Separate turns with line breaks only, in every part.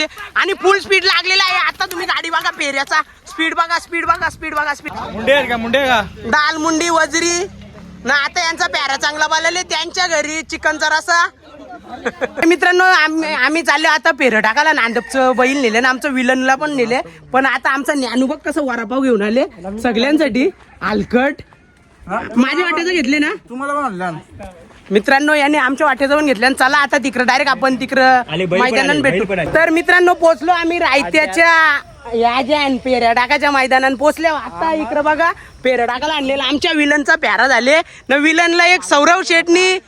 ते- आणि फुल स्पीड लागलेला आहे. आता तुम्ही गाडी बघा पेऱ्याचा. स्पीड बघा स्पीड बघा स्पीड बघा स्पीड
मुंडे आहेत का? मुंडे आहे का?
दाल मुंडी वजरी. ना आता यांचा प्यारा चांगला बालेले त्यांच्या घरी चिकनचा रसा मित्रांनो आम्ही आम्ही चाललो. आता पेरं टाकायला नांदपचं बैल नेले ना आमचं विलनला पण नेले. पण आता आमचा ज्ञानू बघ कसं वरापाव घेऊन आले. सगळ्यांसाठी. आलकट. माझ्या वाट्याचं घेतले ना?
तुम्हाला पण आणलं.
मित्रांनो यांनी आमच्या वाटे जाऊन घेतल्या आणि चला आता तिकडं डायरेक्ट आपण तिकडं
पण
मैदानात भेटू.
पण.
तर मित्रांनो पोहोचलो आम्ही रायत्याच्या या ज्या पेऱ्या टाकाच्या मैदानात पोहोचले आता इकडं बघा पेऱ्या टाकायला आणलेला आमच्या विलनचा प्यारा झाले. न विलनला एक सौरव शेटनी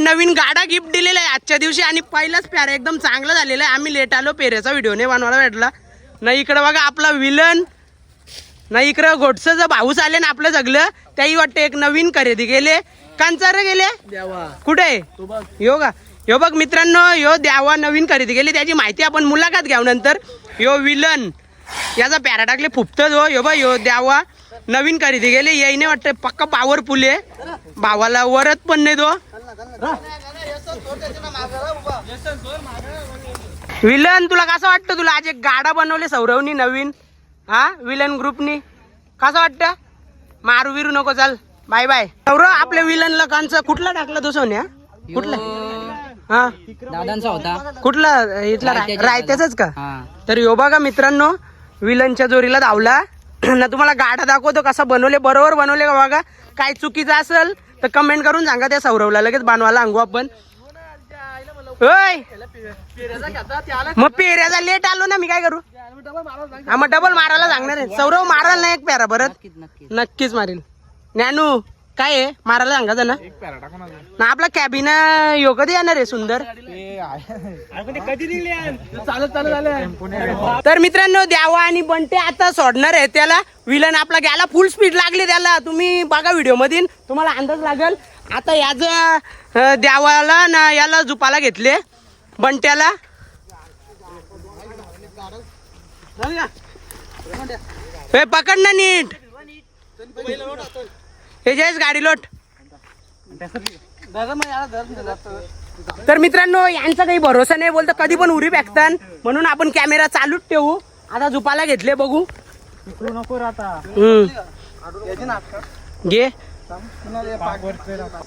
नवीन गाडा गिफ्ट दिलेला आहे आजच्या दिवशी. आणि पहिलाच प्यारा एकदम चांगला झालेला आहे. आम्ही लेट आलो पेऱ्याचा व्हिडिओ नाही बनवायला भेटला. न इकडं बघा आपला विलन ना इकडं घोटचं भाऊस आले ना आपलं सगळं त्याही वाटतं एक नवीन खरेदी केले. कांचार गेले? कुठे? यो का यो बघ मित्रांनो यो द्यावा नवीन खरेदी केली. त्याची माहिती आपण मुलाखत घ्याव नंतर. यो विलन. याचा पॅरा टाकले फुपतच हो. यो बा यो द्यावा नवीन खरेदी केली. याईने वाटतं पक्का पॉवरफुल आहे. भावाला वरत पण नाही तो विलन तुला कसं वाटतं? तुला आज एक गाडा बनवले सौरवनी नवीन. हा? विलन ग्रुपनी कसं वाटतं? मारू विरू नको चाल. बाय बाय आपल्या विलनला कांचं कुठला टाकला तो सोन्या? कुठला? हा?
दादांचा होता.
कुठला? इथला राय-
रायत्याचा.
रायत्याचाच का? तर यो बघा मित्रांनो विलनच्या जोरीला धावला. ना तुम्हाला गाडा दाखवतो कसा बनवले. बरोबर बनवले का बघा. काय चुकीचं असेल तर कमेंट करून सांगा त्या सौरवला. लगेच बनवायला सांगू आपण. होय मग पेऱ्याचा लेट आलो ना मी काय करू? हा मग डबल मारायला सांगणार आहे. सौरव मारायला नाही एक पेरा परत
नक्कीच
मारेल ज्ञानू काय आहे? मारायला सांगायचं ना ना आपला कॅबिन यो कधी येणार आहे सुंदर.
कधी निघले चालत चालत आले.
तर मित्रांनो द्यावा आणि बंटे आता सोडणार आहे त्याला. विलन आपला गेला फुल स्पीड लागले त्याला. तुम्ही बघा व्हिडिओ मधील. तुम्हाला अंदाज लागेल. आता याच द्यावाला ना याला झुपाला घेतले. बंट्याला हे पकड ना नीट. हे जयस गाडी लोट. तर मित्रांनो यांचा काही भरोसा नाही बोलतो कधी पण उरी फेकतान. म्हणून आपण कॅमेरा चालूच ठेवू. आता झुपाला घेतले बघू.
नको.
घे.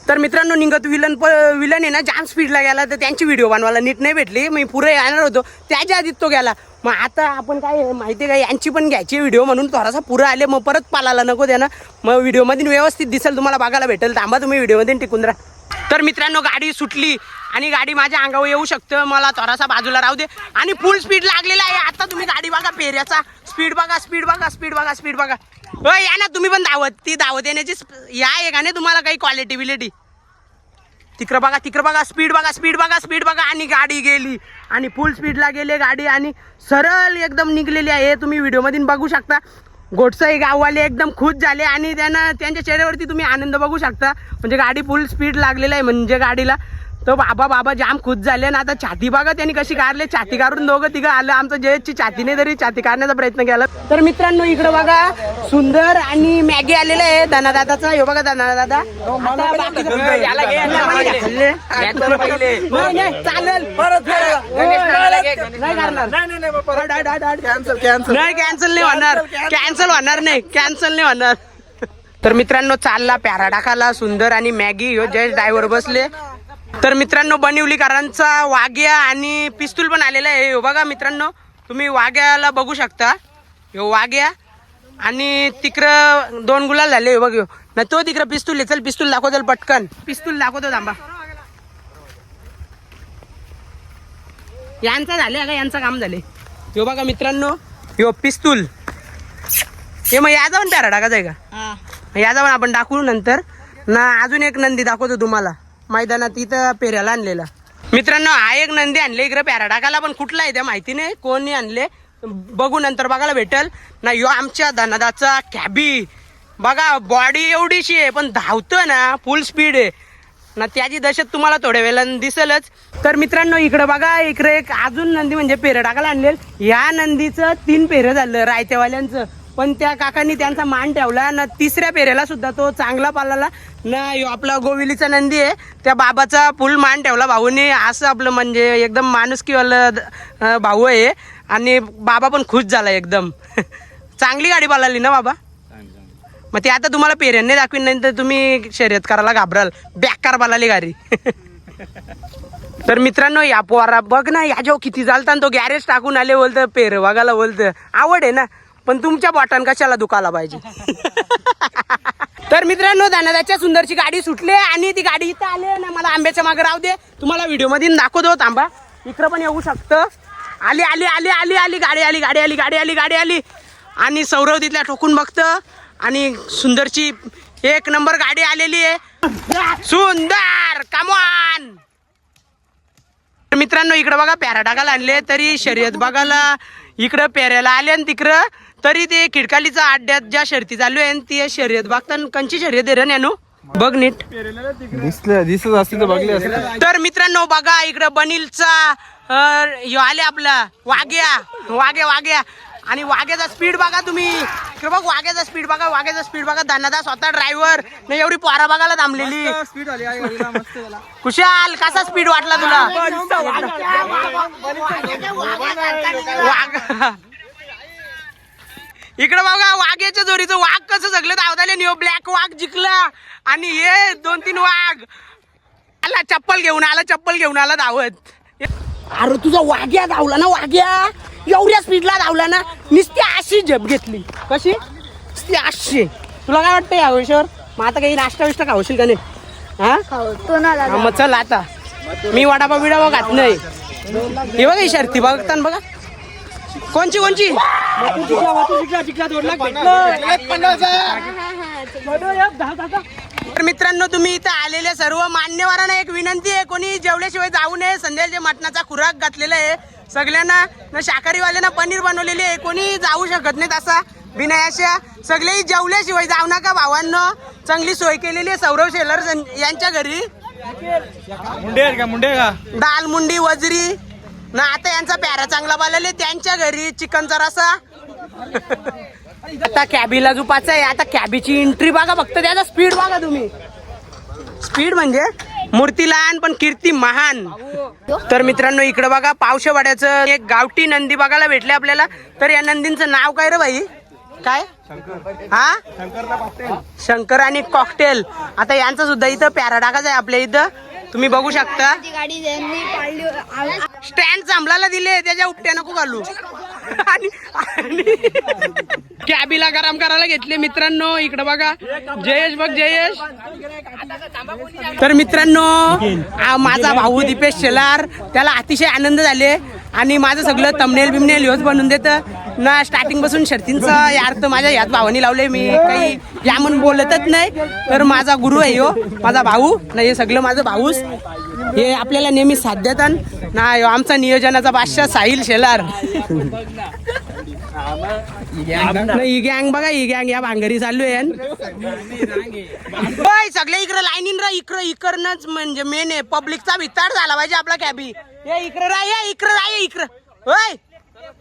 तर मित्रांनो निघत विलन प- विलन आहे ना जाम स्पीडला गेला. तर त्यांची व्हिडिओ बनवायला नीट नाही भेटली. मी पुरे येणार होतो. त्याच्या आधीच तो गेला. मग आता आपण काय माहिती आहे का यांची पण घ्यायची व्हिडिओ म्हणून. थोडासा पुरं आले मग परत पालाला नको द्या ना मग व्हिडिओमधून व्यवस्थित दिसेल तुम्हाला बघायला भेटेल. थांबा तुम्ही व्हिडिओमध्ये टिकून राहा. तर मित्रांनो गाडी सुटली आणि गाडी माझ्या अंगावर येऊ शकतं. मला थोडासा बाजूला राहू दे. आणि फुल स्पीड लागलेला आहे. आता तुम्ही गाडी बघा पेऱ्याचा. स्पीड बघा स्पीड बघा स्पीड बघा स्पीड बघा. हो या ना तुम्ही पण दावत. ती दावत येण्याची या आहे का नाही तुम्हाला काही क्वालिटी बिलिटी? तिकडं बघा तिकडं बघा स्पीड बघा स्पीड बघा स्पीड बघा. आणि गाडी गेली. आणि फुल स्पीडला गेले गाडी आणि सरळ एकदम निघलेली आहे. तुम्ही व्हिडिओमध्ये बघू शकता. गोडसाई गाववाले एकदम खुश झाले आणि त्यांना त्यांच्या चेहऱ्यावरती तुम्ही आनंद बघू शकता. म्हणजे गाडी फुल स्पीड लागलेला आहे म्हणजे गाडीला. तर बाबा बाबा जाम खुश झाले ना. आता छाती बघा त्यांनी कशी काढले छाती काढून दोघं तिघं आलं. आमचं जयची छाती नाही तरी छाती काढण्याचा प्रयत्न केला. तर मित्रांनो इकडं बघा. सुंदर आणि मॅगी आलेलं आहे धनादादाचा. हे बघा धनादादा. आता बाकीचं- याला घे, याला मला घे. नाही, नाही, चालेल. परत नाही करणार
कॅन्सल कॅन्सल
नाही कॅन्सल नाही होणार. कॅन्सल होणार नाही. कॅन्सल नाही होणार. तर मित्रांनो चालला पॅरा टाकाला सुंदर आणि मॅगी. ह्यो जयेश ड्रायव्हर बसले. तर मित्रांनो बनिवलीकरांचा वाघ्या आणि पिस्तूल पण आलेला आहे. ह्यो बघा मित्रांनो तुम्ही वाघ्याला बघू शकता. ह्यो वाघ्या. आणि तिकडं दोन गुलाल झाले बघ. ना तो तिकडं पिस्तूल आहे. चल पिस्तूल दाखव चल पटकन. पिस्तूल दाखवतो थांबा. यांचा झाले का यांचं काम झाले. ह्यो बघा मित्रांनो ह्यो पिस्तूल. हे मग याचा पण पॅरा टाकायचा आहे का? याचा पण आपण दाखवू नंतर. ना अजून एक नंदी दाखवतो तुम्हाला. मैदानात इथं पेऱ्याला आणलेला. मित्रांनो हा एक नंदी आणले इकडे पॅरा टाकायला पण कुठला आहे त्या माहिती नाही. कोणी आणले? बघू नंतर बघायला भेटेल. ना यो आमच्या धनादाचा कॅबी. बघा बॉडी एवढीशी आहे पण धावतं ना फुल स्पीड आहे. ना त्याची दशत तुम्हाला थोड्या वेळानं दिसेलच. तर मित्रांनो इकडे बघा इकडे एक अजून नंदी म्हणजे पेरं टाकायला या नंदीचं तीन पेरं झालं रायतेवाल्यांचं. पण त्या काकांनी त्यांचा मान ठेवला ना तिसऱ्या पेऱ्याला सुद्धा तो चांगला पालाला ना आपला गोविलीचा नंदी आहे. त्या बाबाचा फुल मान ठेवला भाऊने. असं आपलं म्हणजे एकदम माणुसकीवालं भाऊ आहे. आणि बाबा पण खुश झाला एकदम. चांगली गाडी पालाली ना बाबा? मग ते आता तुम्हाला पेऱ्यांनी दाखवीन नाही तर तुम्ही शर्यत करायला घाबराल. बॅकार बालाली गाडी. तर मित्रांनो या पोरा बघ ना याच्यावर किती चालता तो गॅरेज टाकून आले बोलतं पेर बघायला बोलतं. आवड आहे ना? पण तुमच्या बॉटन कशाला दुखायला पाहिजे? तर मित्रांनो दानादाच्या सुंदरची गाडी सुटली आणि ती गाडी इथं आले ना मला आंब्याच्या मागे राहू दे. तुम्हाला व्हिडिओमधून दाखवतो हो, आंबा इकडं पण येऊ शकतं. आली आली आली आली आली गाडी आली गाडी आली गाडी आली गाडी आली. आणि सौरव तिथल्या ठोकून बघतं. आणि सुंदरची एक नंबर गाडी आलेली आहे. सुंदर कमॉन तर मित्रांनो इकडं बघा पॅराडागाला आणले तरी शर्यत बघायला इकडं पेऱ्याला आले आणि तिकडं तरी ते खिडकालीचा अड्ड्यात ज्या शर्यती चालू आहे ती शर्यत. बघताना कंची शर्यत आहे रे नॅनो? बघ नीट.
दिसलं दिसत असते तर बघले असते
तर मित्रांनो बघा इकडं बनीलचा ह्यो आले आपला. वाघ्या वाघ्या वाघ्या. आणि वाघ्याचा स्पीड बघा तुम्ही. इकडे बघ वाघ्याचा स्पीड बघा वाघ्याचा स्पीड बघा. दानादा स्वतः ड्रायव्हर नाही एवढी पोरा बघायला थांबलेली.
स्पीड आली आहे गाडीला मस्त झाला.
कुशाल कसा स्पीड वाटला तुला? वाघ इकडे बघा वाघ्याच्या जोडीचं वाघ कसं सगळं धावताले नियो ब्लॅक वाघ जिंकला. आणि हे दोन तीन वाघ. आला चप्पल घेऊन आला चप्पल घेऊन आला धावत. अरे तुझा वाघ्या धावला ना वाघ्या. एवढ्या स्पीडला धावला ना नुसती अशी झेप घेतली. कशी? नुसती अशी. तुला काय वाटतं या विषयावर मग आता काही नाश्ता विष्टा खावशील का नाही? हा? मग चल आता. मी वडापाव बिडापाव घात नाही. हे बघा शर्ती बघता ना बघा. कोणची कोणची? तर मित्रांनो तुम्ही इथं आलेल्या सर्व मान्यवरांना एक विनंती आहे कोणी जेवल्याशिवाय जाऊ नये. संध्याचे मटणाचा खुराक घातलेला आहे. सगळ्यांना न शाकाहारीवाल्यांना पनीर बनवलेली आहे. कोणी जाऊ शकत नाही तसा बिनायाशा सगळे जेवल्याशिवाय जाऊ नका भावांनो. चांगली सोय केलेली आहे सौरव शेलर यांच्या घरी.
मुंडे का? मुंडे का?
दाल मुंडी वजरी. ना आता यांचा प्यारा चांगला बालेले त्यांच्या घरी चिकनचा रसा आता कॅबीला जुपाचा आहे. आता कॅबीची एंट्री बघा फक्त. त्याचा स्पीड बघा तुम्ही. स्पीड म्हणजे? मूर्ती लहान पण कीर्ती महान. तर मित्रांनो इकडे बघा पावशेवाड्याचं एक गावठी नंदी बघायला भेटले आपल्याला. तर या नंदींचं नाव काय रे भाई काय? हा? शंकर आणि कॉकटेल आता यांचं सुद्धा इथं पॅरा टाकायचं आहे आपल्या इथं. तुम्ही बघू शकता.
ती गाडी त्यांनी पाळली आ-
स्टँड चांबलाला दिले त्याच्या उपट्या नको घालू. आणि आणि कॅबीला गरम करायला घेतले मित्रांनो इकडे बघा. जयेश बघ जयेश. तर मित्रांनो आ, माझा भाऊ दीपेश शेलार त्याला अतिशय आनंद झाले. आणि माझं सगळं तमनेल बिमनेल ह्योच बनवून देतं. ना स्टार्टिंगपासून शर्तींचा यार्थ माझ्या यात भावानी लावले मी. काही या म्हणून बोलतच नाही. तर माझा गुरु आहे हो माझा भाऊ. नाही हे सगळं माझं भाऊच. हे आपल्याला नेहमी साथ देतात. ना यो आमचा नियोजनाचा बादशाह साहिल शेलार. ही गँग बघा ही गँग या भांगरी चालू आहे. होय, सगळे इकडे लाईनीन रा इकडं इकडनच म्हणजे मेन आहे. पब्लिकचा वितार झाला पाहिजे आपला कॅबी हे इकडे राह इकडे राह इकडं. होय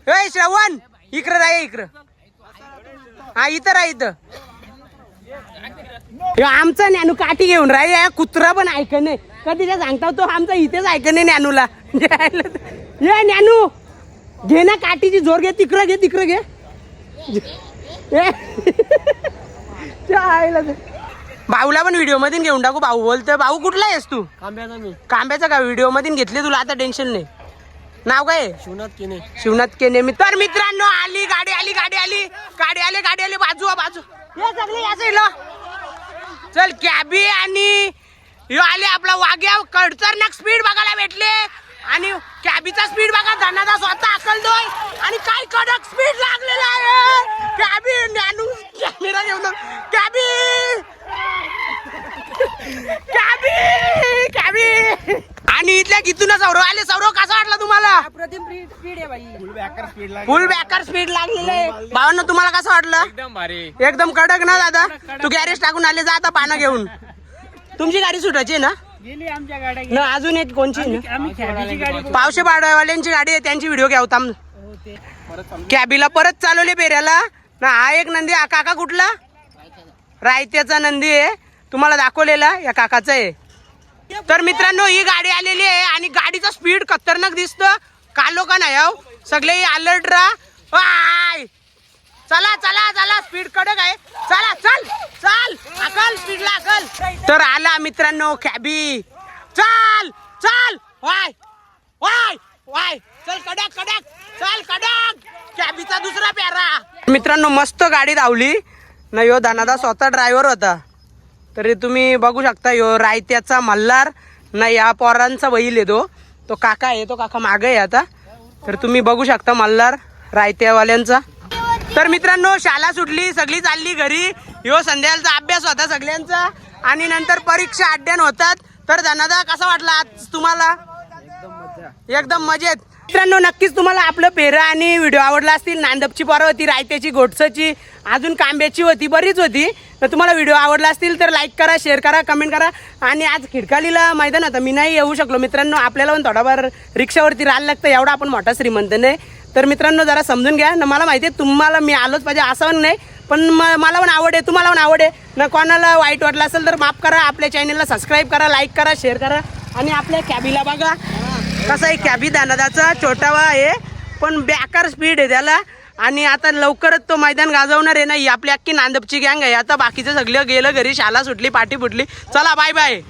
होय श्रवण. इकडे राह इकडं. हा इथं राह इथं. ह्यो आमचा ज्ञानू काठी घेऊन राह या कुत्रा पण ऐक नाही. कधी ते सांगता तो आमचा इथेच ऐक नाही ज्ञानूला ये ज्ञानू घे ना काठीची जोर घे तिकडं घे तिकडं घे. भाऊला पण व्हिडिओमध्ये घेऊन टाकू भाऊ बोलतोय. भाऊ कुठला आहेस तू? कांब्याचा का? व्हिडिओमध्ये घेतले तुला? आता टेन्शन नाही. नाव काय?
शिवनाथ केने.
शिवनाथ केने. मी तर मित्रांनो आली गाडी आली गाडी आली. गाडी आली गाडी आली. बाजू आ, बाजू. ये सगळे या साईडला. चल कॅबी आणि ह्यो आले आपला वाघ्या. कडचरनाक स्पीड बघायला भेटले. आणि कॅबीचा स्पीड बघा. धनादा स्वतः अकलतोय आणि काय कडक स्पीड लागलेला आहे. कॅबी कॅमेरा घेऊन कॅबी इथल्या गीतून सौरव आले सौरव कसा वाटला तुम्हाला? फुल बॅकर स्पीड लागलेलं आहे. भावांना तुम्हाला कसं वाटलं?
एकदम भारी.
एकदम कडक ना दादा? तू गॅरेज टाकून आले जा आता पानं घेऊन. तुमची गाडी सुटायची ना?
गेली आमच्या गाड्या
ना अजून एक कोणची आहे ना?
आम्ही खेळाची गाडी
पावशे पाडवाल्यांची गाडी आहे त्यांची व्हिडिओ घ्या होता कॅबीला परत चालवले पेऱ्याला. ना हा एक नंदी हा काका कुठला? रायत्याचा नंदी आहे. तुम्हाला दाखवलेला या काकाचा आहे. तर मित्रांनो ही गाडी आलेली आहे आणि गाडीचं स्पीड खतरनाक दिसतं. कालो का नाही हो. सगळे अलर्ट राहा. चला चला चला स्पीड कडक आहे चला चल चल अकल स्पीडला अकल तर आला मित्रांनो कॅबी चल चल. वाय वाय वाय. चल कडक कडक. चल कडक. कॅबीचा दुसरा प्यारा. मित्रांनो मस्त गाडी धावली. नाही हो, यो दानादा स्वतः ड्रायव्हर होता. तरी तुम्ही बघू शकता यो रायत्याचा मल्हार. नाही या पोरांचा बैल येतो तो काका आहे तो काका मागे आहे आता. तर तुम्ही बघू शकता मल्हार रायत्यावाल्यांचा. तर मित्रांनो शाळा सुटली सगळी चालली घरी. यो संध्याकाळचा अभ्यास होता सगळ्यांचा. आणि नंतर परीक्षा अड्ड्यान होतात. तर धनादा कसा वाटला आज तुम्हाला? एकदम मजेत. मित्रांनो नक्कीच तुम्हाला आपलं पेरा आणि व्हिडिओ आवडला असतील. नांदपची पारं होती रायत्याची घोटसची अजून कांब्याची होती बरीच होती. तर तुम्हाला व्हिडिओ आवडला असतील तर लाईक करा शेअर करा कमेंट करा. आणि आज खिडकालीला मैदान आता मी नाही येऊ शकलो. मित्रांनो आपल्याला पण थोडाफार रिक्षावरती राहायला लागतं एवढा आपण मोठा श्रीमंत नाही. तर मित्रांनो जरा समजून घ्या. ना मला माहिती आहे तुम्हाला मी आलोच पाहिजे असं पण नाही. पण म- मला पण आवड आहे तुम्हाला पण आवड आहे. ना कोणाला वाईट वाटलं असेल तर माफ करा. आपल्या चॅनलला सबस्क्राईब करा लाईक करा शेअर करा. आणि आपल्या कॅबीला बघा. कसं आहे कॅबी दानादाचा छोटावा आहे पण बेकार स्पीड आहे त्याला. आणि आता लवकरच तो मैदान गाजवणार आहे ना ही आपली अख्खी नांदपची गँग आहे. आता बाकीचं सगळं गेलं घरी शाळा सुटली पाठी फुटली. चला बाय बाय